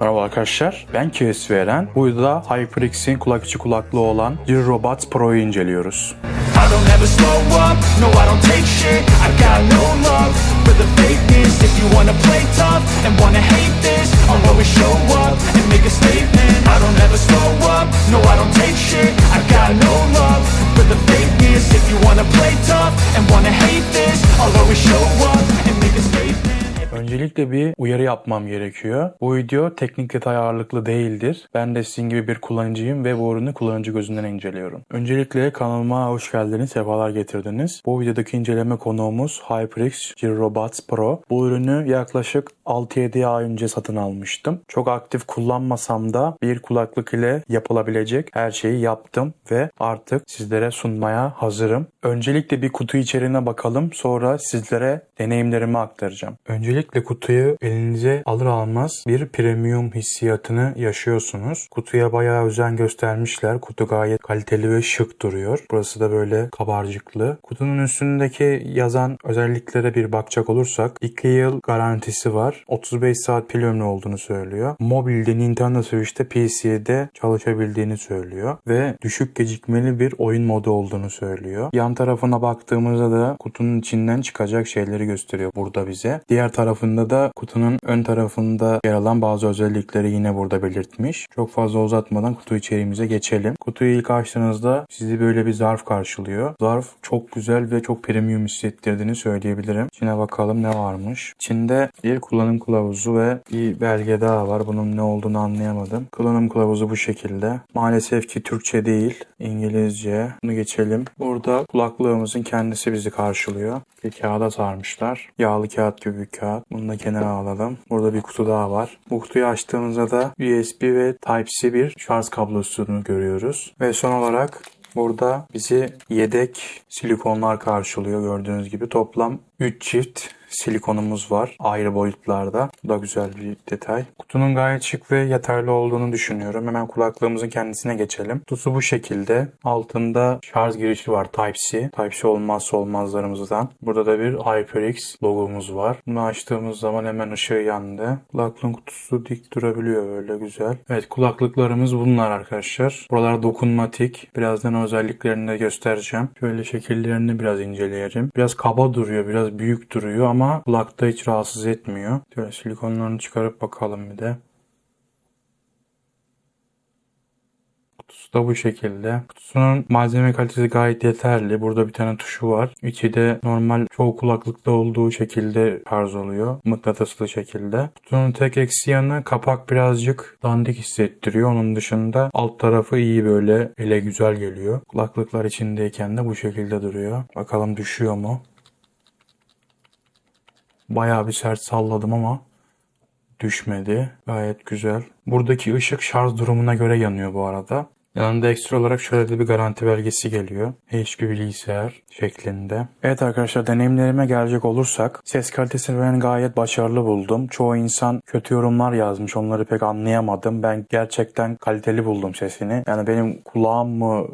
Merhaba arkadaşlar, ben KS Eren. Bu videoda HyperX'in kulak içi kulaklığı olan Gear Robot Pro'yu inceliyoruz. I Öncelikle bir uyarı yapmam gerekiyor. Bu video teknik detay ağırlıklı değildir. Ben de sizin gibi bir kullanıcıyım ve bu ürünü kullanıcı gözünden inceliyorum. Öncelikle kanalıma hoş geldiniz, sefalar getirdiniz. Bu videodaki inceleme konuğumuz HyperX Gear Robots Pro. Bu ürünü yaklaşık 6-7 ay önce satın almıştım. Çok aktif kullanmasam da bir kulaklık ile yapılabilecek her şeyi yaptım ve artık sizlere sunmaya hazırım. Öncelikle bir kutu içeriğine bakalım sonra sizlere deneyimlerimi aktaracağım. Öncelikle kutuyu elinize alır almaz bir premium hissiyatını yaşıyorsunuz. Kutuya bayağı özen göstermişler. Kutu gayet kaliteli ve şık duruyor. Burası da böyle kabarcıklı. Kutunun üstündeki yazan özelliklere bir bakacak olursak 2 yıl garantisi var. 35 saat pil ömrü olduğunu söylüyor. Mobilde Nintendo Switch'te PC'de çalışabildiğini söylüyor. Ve düşük gecikmeli bir oyun modu olduğunu söylüyor. Yan tarafına baktığımızda da kutunun içinden çıkacak şeyleri gösteriyor burada bize. Diğer tarafında da kutunun ön tarafında yer alan bazı özellikleri yine burada belirtmiş. Çok fazla uzatmadan kutu içeriğimize geçelim. Kutuyu ilk açtığınızda sizi böyle bir zarf karşılıyor. Zarf çok güzel ve çok premium hissettirdiğini söyleyebilirim. İçine bakalım ne varmış. İçinde bir kullanım kılavuzu ve bir belge daha var. Bunun ne olduğunu anlayamadım. Kullanım kılavuzu bu şekilde. Maalesef ki Türkçe değil. İngilizce. Bunu geçelim. Burada kulaklığımızın kendisi bizi karşılıyor. Bir kağıda sarmışlar. Yağlı kağıt gibi bir kağıt. Bunu da kenara alalım. Burada bir kutu daha var. Bu kutuyu açtığımızda da USB ve Type-C bir şarj kablosunu görüyoruz. Ve son olarak Burada bizi yedek silikonlar karşılıyor gördüğünüz gibi. Toplam 3 çift silikonumuz var ayrı boyutlarda. Bu da güzel bir detay. Kutunun gayet şık ve yeterli olduğunu düşünüyorum. Hemen kulaklığımızın kendisine geçelim. Kutusu bu şekilde. Altında şarj girişi var Type-C. Type-C olmazsa olmazlarımızdan. Burada da bir HyperX logomuz var. Bunu açtığımız zaman hemen ışığı yandı. Kulaklığın kutusu dik durabiliyor böyle güzel. Evet kulaklıklarımız bunlar arkadaşlar. Buralar dokunmatik. Birazdan özelliklerini de göstereceğim. Şöyle şekillerini biraz inceleyelim. Biraz kaba duruyor, biraz büyük duruyor ama kulakta hiç rahatsız etmiyor. Şöyle silikonlarını çıkarıp bakalım bir de. Kutusu da bu şekilde. Kutusunun malzeme kalitesi gayet yeterli. Burada bir tane tuşu var. İçi de normal çoğu kulaklıkta olduğu şekilde şarj oluyor. Mıknatıslı şekilde. Kutunun tek eksi yanı kapak birazcık dandik hissettiriyor. Onun dışında alt tarafı iyi böyle ele güzel geliyor. Kulaklıklar içindeyken de bu şekilde duruyor. Bakalım düşüyor mu? Bayağı bir sert salladım ama düşmedi. Gayet güzel. Buradaki ışık şarj durumuna göre yanıyor bu arada. Yanında ekstra olarak şöyle de bir garanti belgesi geliyor. HP bilgisayar şeklinde. Evet arkadaşlar deneyimlerime gelecek olursak ses kalitesini ben gayet başarılı buldum. Çoğu insan kötü yorumlar yazmış. Onları pek anlayamadım. Ben gerçekten kaliteli buldum sesini. Yani benim kulağım mı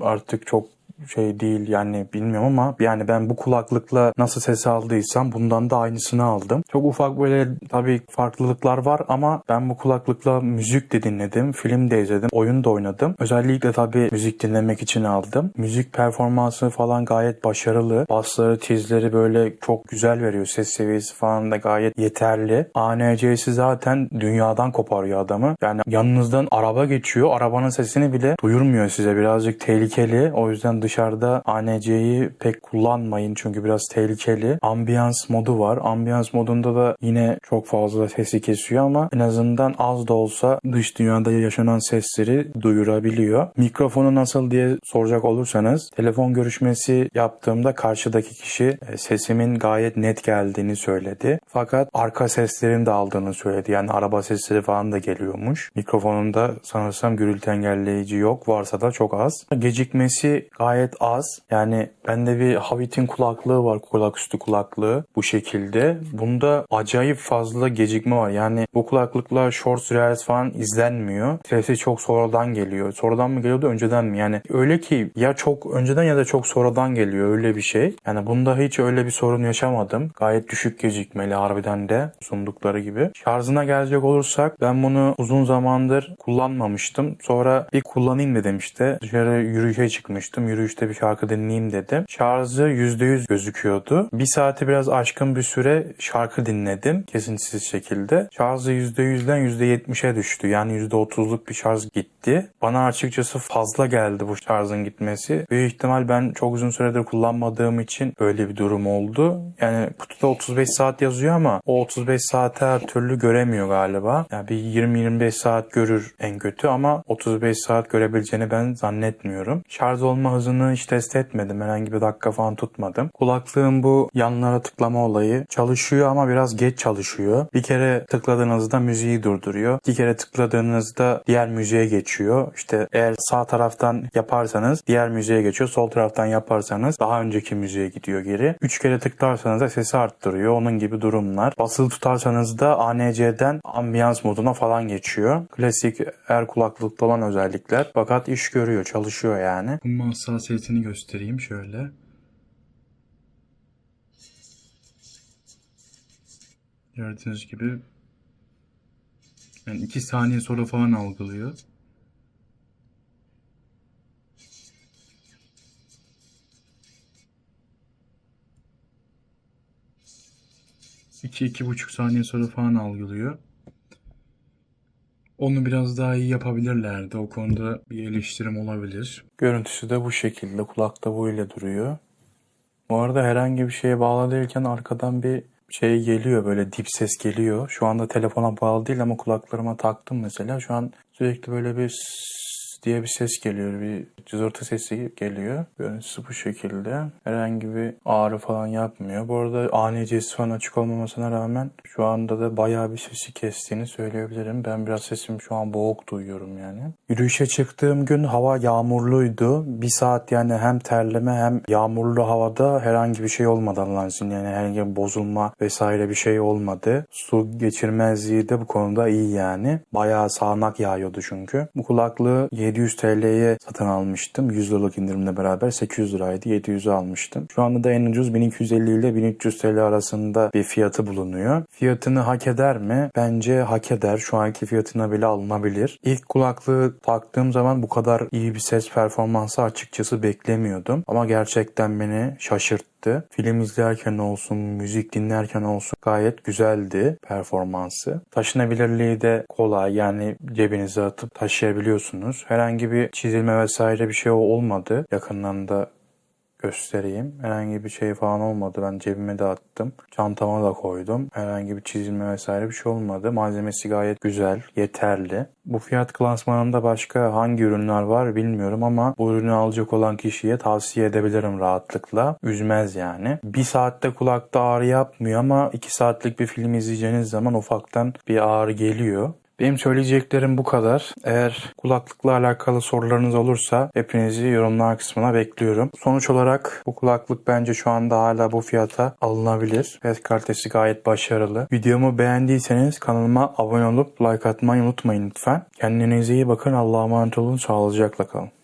artık çok şey değil yani bilmiyorum ama yani ben bu kulaklıkla nasıl ses aldıysam bundan da aynısını aldım. Çok ufak böyle tabii farklılıklar var ama ben bu kulaklıkla müzik de dinledim, film de izledim, oyun da oynadım. Özellikle tabii müzik dinlemek için aldım. Müzik performansı falan gayet başarılı. Basları, tizleri böyle çok güzel veriyor. Ses seviyesi falan da gayet yeterli. ANC'si zaten dünyadan koparıyor adamı. Yani yanınızdan araba geçiyor. Arabanın sesini bile duyurmuyor size. Birazcık tehlikeli. O yüzden dışarıda ANC'yi pek kullanmayın çünkü biraz tehlikeli. Ambiyans modu var. Ambiyans modunda da yine çok fazla sesi kesiyor ama en azından az da olsa dış dünyada yaşanan sesleri duyurabiliyor. Mikrofonu nasıl diye soracak olursanız telefon görüşmesi yaptığımda karşıdaki kişi e, sesimin gayet net geldiğini söyledi. Fakat arka seslerini de aldığını söyledi. Yani araba sesleri falan da geliyormuş. Mikrofonunda sanırsam gürültü engelleyici yok. Varsa da çok az. Gecikmesi gayet gayet az. Yani bende bir Havit'in kulaklığı var. Kulak üstü kulaklığı bu şekilde. Bunda acayip fazla gecikme var. Yani bu kulaklıkla Shorts Reels falan izlenmiyor. Sesi çok sonradan geliyor. Sonradan mı geliyordu önceden mi? Yani öyle ki ya çok önceden ya da çok sonradan geliyor öyle bir şey. Yani bunda hiç öyle bir sorun yaşamadım. Gayet düşük gecikmeli harbiden de sundukları gibi. Şarjına gelecek olursak ben bunu uzun zamandır kullanmamıştım. Sonra bir kullanayım dedim işte. Dışarı yürüyüşe çıkmıştım. Yürüyüşte bir şarkı dinleyeyim dedim. Şarjı %100 gözüküyordu. Bir saati biraz aşkın bir süre şarkı dinledim. Kesintisiz şekilde. Şarjı %100'den %70'e düştü. Yani %30'luk bir şarj gitti. Bana açıkçası fazla geldi bu şarjın gitmesi. Büyük ihtimal ben çok uzun süredir kullanmadığım için böyle bir durum oldu. Yani kutuda 35 saat yazıyor ama o 35 saati her türlü göremiyor galiba. Yani bir 20-25 saat görür en kötü ama 35 saat görebileceğini ben zannetmiyorum. Şarj olma hızını hiç test etmedim. Herhangi bir dakika falan tutmadım. Kulaklığın bu yanlara tıklama olayı çalışıyor ama biraz geç çalışıyor. Bir kere tıkladığınızda müziği durduruyor. Bir kere tıkladığınızda diğer müziğe geçiyor. İşte eğer sağ taraftan yaparsanız diğer müziğe geçiyor. Sol taraftan yaparsanız daha önceki müziğe gidiyor geri. Üç kere tıklarsanız da sesi arttırıyor. Onun gibi durumlar. Basılı tutarsanız da ANC'den ambiyans moduna falan geçiyor. Klasik er kulaklıkta olan özellikler. Fakat iş görüyor, çalışıyor yani. Bu hassasiyetini göstereyim şöyle. Gördüğünüz gibi yani 2 saniye sonra falan algılıyor. İki, iki buçuk saniye sonra falan algılıyor. Onu biraz daha iyi yapabilirlerdi. O konuda bir eleştirim olabilir. Görüntüsü de bu şekilde. Kulakta böyle duruyor. Bu arada herhangi bir şeye bağlı değilken arkadan bir şey geliyor böyle dip ses geliyor. Şu anda telefona bağlı değil ama kulaklarıma taktım mesela. Şu an sürekli böyle bir diye bir ses geliyor. Bir cızırtı sesi geliyor. Görüntüsü bu şekilde. Herhangi bir ağrı falan yapmıyor. Bu arada ANC'si falan açık olmamasına rağmen şu anda da bayağı bir sesi kestiğini söyleyebilirim. Ben biraz sesimi şu an boğuk duyuyorum yani. Yürüyüşe çıktığım gün hava yağmurluydu. Bir saat yani hem terleme hem yağmurlu havada herhangi bir şey olmadı Allah'ın izniyle. Yani herhangi bir bozulma vesaire bir şey olmadı. Su geçirmezliği de bu konuda iyi yani. Bayağı sağanak yağıyordu çünkü. Bu kulaklığı 700 TL'ye satın almıştım. 100 liralık indirimle beraber 800 liraydı. 700'e almıştım. Şu anda da en ucuz 1250 ile 1300 TL arasında bir fiyatı bulunuyor. Fiyatını hak eder mi? Bence hak eder. Şu anki fiyatına bile alınabilir. İlk kulaklığı taktığım zaman bu kadar iyi bir ses performansı açıkçası beklemiyordum. Ama gerçekten beni şaşırttı yaptı. Film izlerken olsun, müzik dinlerken olsun gayet güzeldi performansı. Taşınabilirliği de kolay yani cebinize atıp taşıyabiliyorsunuz. Herhangi bir çizilme vesaire bir şey olmadı. Yakından da göstereyim. Herhangi bir şey falan olmadı. Ben cebime de attım. Çantama da koydum. Herhangi bir çizilme vesaire bir şey olmadı. Malzemesi gayet güzel, yeterli. Bu fiyat klasmanında başka hangi ürünler var bilmiyorum ama bu ürünü alacak olan kişiye tavsiye edebilirim rahatlıkla. Üzmez yani. Bir saatte kulakta ağrı yapmıyor ama iki saatlik bir film izleyeceğiniz zaman ufaktan bir ağrı geliyor. Benim söyleyeceklerim bu kadar. Eğer kulaklıkla alakalı sorularınız olursa hepinizi yorumlar kısmına bekliyorum. Sonuç olarak bu kulaklık bence şu anda hala bu fiyata alınabilir. Ses kalitesi gayet başarılı. Videomu beğendiyseniz kanalıma abone olup like atmayı unutmayın lütfen. Kendinize iyi bakın. Allah'a emanet olun. Sağlıcakla kalın.